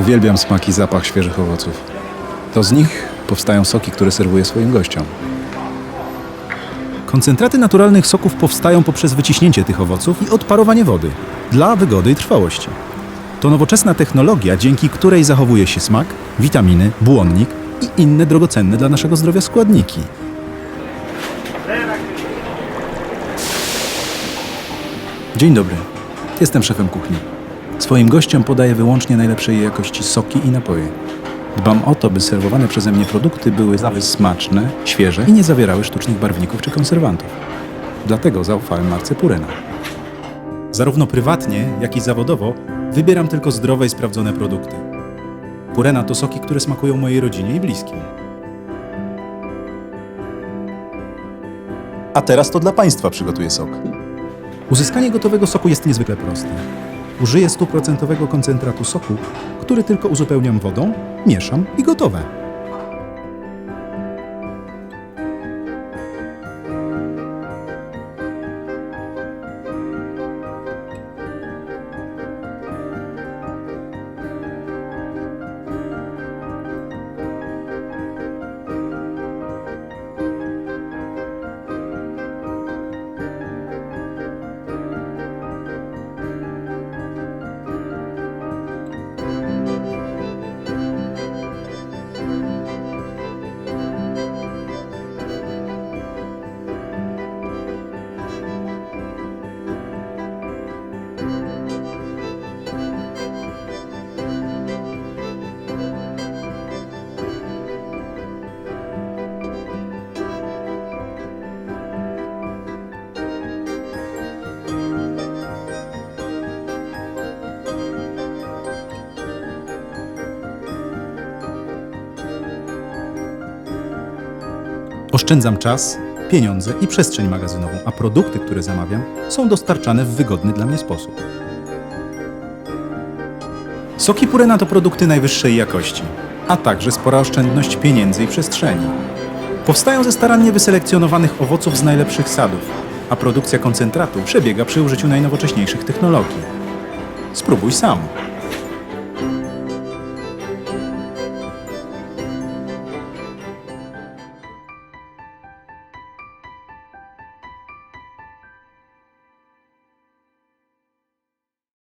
Uwielbiam smak i zapach świeżych owoców. To z nich powstają soki, które serwuję swoim gościom. Koncentraty naturalnych soków powstają poprzez wyciśnięcie tych owoców i odparowanie wody dla wygody i trwałości. To nowoczesna technologia, dzięki której zachowuje się smak, witaminy, błonnik i inne drogocenne dla naszego zdrowia składniki. Dzień dobry. Jestem szefem kuchni. Swoim gościom podaję wyłącznie najlepszej jakości soki i napoje. Dbam o to, by serwowane przeze mnie produkty były zawsze smaczne, świeże i nie zawierały sztucznych barwników czy konserwantów. Dlatego zaufałem marce Purena. Zarówno prywatnie, jak i zawodowo wybieram tylko zdrowe i sprawdzone produkty. Purena to soki, które smakują mojej rodzinie i bliskim. A teraz to dla Państwa przygotuję sok. Uzyskanie gotowego soku jest niezwykle proste. Użyję stuprocentowego koncentratu soku, który tylko uzupełniam wodą, mieszam i gotowe. Oszczędzam czas, pieniądze i przestrzeń magazynową, a produkty, które zamawiam, są dostarczane w wygodny dla mnie sposób. Soki Purena to produkty najwyższej jakości, a także spora oszczędność pieniędzy i przestrzeni. Powstają ze starannie wyselekcjonowanych owoców z najlepszych sadów, a produkcja koncentratu przebiega przy użyciu najnowocześniejszych technologii. Spróbuj sam.